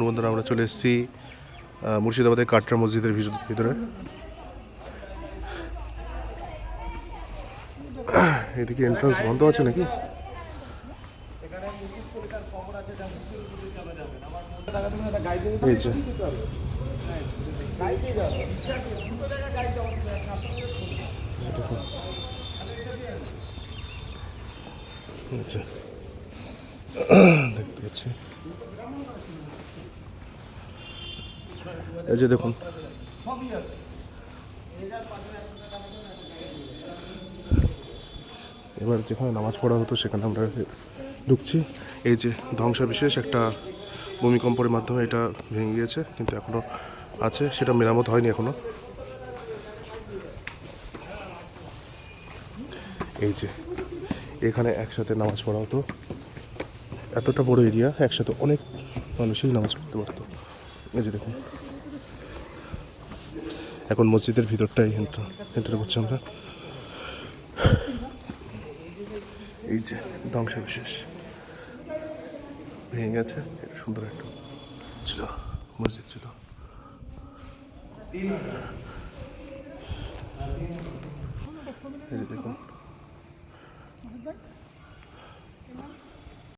বন্ধুরা, আমরা চলে এসেছি মুর্শিদাবাদের কাটরা মসজিদের ভিতরে। এদিকে এন্ট্রান্স বন্ধ আছে নাকি? আচ্ছা। দেখতে পাচ্ছি। এই যে দেখুন। এবার যেখানে নামাজ পড়া হতো, সেখানে আমরা ঢুকছি। এই যে ধ্বংসাবিশেষ, একটা ভূমিকম্পের মাধ্যমে এটা ভেঙে গিয়েছে, কিন্তু এখনও আছে, সেটা মেরামত হয়নি এখনও। এই যে, এখানে একসাথে নামাজ পড়া হতো। এতটা বড় এরিয়া, একসাথে অনেক মানুষই নামাজ পড়তে পারতো। এই যে দেখুন। এখন মসজিদের ভিতরটাই এন্টার এন্টার করছি আমরা। এই যে ধ্বংসাবিশেষ। ভেঙে গেছে, এটা সুন্দর একটা ছিল, মসজিদ ছিল। দেখুন।